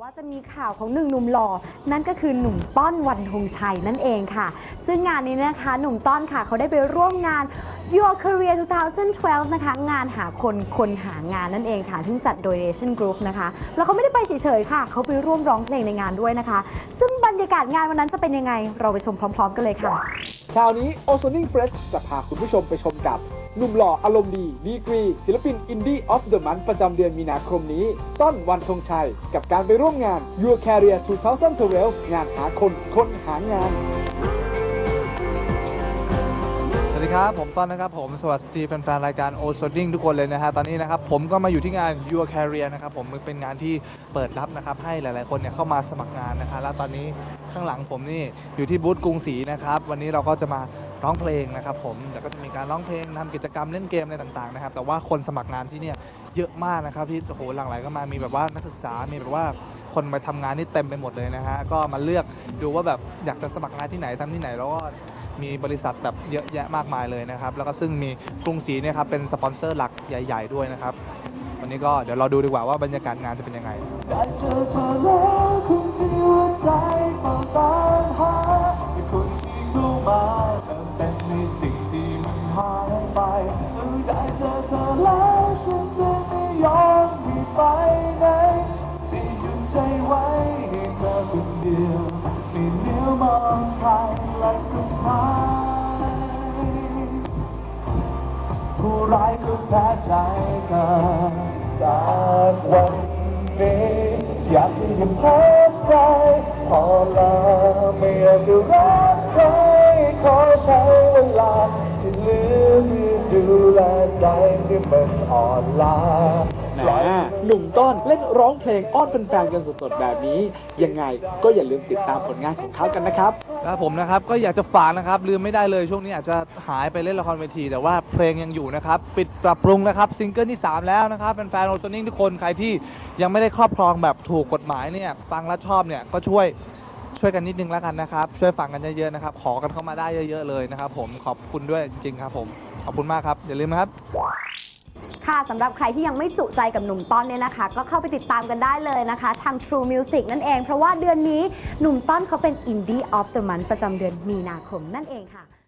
ว่าจะมีข่าวของหนึ่งหนุ่มหล่อ นั่นก็คือหนุ่มต้อนวันธงชัยนั่นเองค่ะ ซึ่งงานนี้นะคะ หนุ่มต้อนค่ะ เขาได้ไปร่วมงาน Your Career 2012 นะคะ งานหาคนคนหางานนั่นเองค่ะซึ่งจัดโดย Nation Group นะคะ แล้วเขาไม่ได้ไปเฉยๆค่ะ เขาไปร่วมร้องเพลงในงานด้วยนะคะ ซึ่งบรรยากาศงานวันนั้นจะเป็นยังไง เราไปชมพร้อม ๆ กันเลยค่ะ คราวนี้ o z o n i n g Fresh จะพาคุณผู้ชมไปชมกับ หนุ่มหล่ออารมณ์ดีดีกรี ศิลปินอินดี้ออฟเดอะมันประจำเดือนมีนาคมนี้ ต้นวันธงชัย กับการไปร่วมงาน Your Career 2012 งานหาคนคนหางาน สวัสดีครับ ผมต้นนะครับ ผมสวัสดีแฟนๆ รายการ o s o d i n g ทุกคนเลยนะฮะตอนนี้นะครับ ผมก็มาอยู่ที่งาน Your Career นะครับ ผมมันเป็นงานที่เปิดรับนะครับ ให้หลายๆคนเนี่ยเข้ามาสมัครงานนะคะแล้วตอนนี้ข้างหลังผมนี่อยู่ที่บูธกรุงศรีนะครับ วันนี้เราก็จะมา ร้องเพลงนะครับผมแต่ก็จะมีการร้องเพลงทำกิจกรรมเล่นเกมอะไรต่างๆนะครับแต่ว่าคนสมัครงานที่เนี่ยเยอะมากนะครับที่โอ้โหหลั่งไหลก็มามีแบบว่านักศึกษา มีแบบว่าคนไปทำงานนี่เต็มไปหมดเลยนะฮะก็มาเลือกดูว่าแบบอยากจะสมัครงานที่ไหนทำที่ไหนแล้วก็มีบริษัทแบบเยอะแยะมากมายเลยนะครับ แล้วก็ซึ่งมีกรุงศรีเนี่ยครับเป็นสปอนเซอร์หลักใหญ่ ๆ ด้วยนะครับ วันนี้ก็เดี๋ยวเราดูดีกว่าว่าบรรยากาศงานจะเป็นยังไง เออได้เจอเธอแล้วฉันจะไม่ยอมมีไปไหนที่หยุดใจไว้ให้เธอคนเดียวไม่เลี้ยวมองใครและสุดท้ายผู้ร้ายก็แพ้ใจเธอจากวันนี้อยากจะยังพบใจพอแลาไม่อยากจะรัก แลใจที่มันอ่อนล้าแหมหนุ่มต้นเล่นร้องเพลงอ้อนแฟนๆกันสดๆแบบนี้ ยังไงก็อย่าลืมติดตามผลงานของเขากันนะครับแล้วผมนะครับก็อยากจะฝากนะครับลืมไม่ได้เลยช่วงนี้อาจจะหายไปเล่นละครเวที แต่ว่าเพลงยังอยู่นะครับ ปิดปรับปรุงนะครับซิงเกิลที่ 3 แล้วนะครับแฟนๆโอโซนิ่งทุกคนใครที่ยังไม่ได้ครอบครองแบบถูกกฎหมายเนี่ยฟังแล้วชอบเนี่ยก็ช่วยช่วยกันนิดนึงแล้วกันนะครับ ช่วยฟังกันเยอะๆนะครับ ขอกันเข้ามาได้เยอะ ๆเลยนะครับ ผมขอบคุณด้วยจริงๆครับผม ขอบคุณมากครับ อย่าลืมนะครับ ค่ะสำหรับใครที่ยังไม่จุใจกับหนุ่มต้อนเนี่ยนะคะ ก็เข้าไปติดตามกันได้เลยนะคะ ทาง True Music นั่นเอง เพราะว่าเดือนนี้หนุ่มต้อนเขาเป็น Indie of the Month ประจำเดือนมีนาคมนั่นเองค่ะ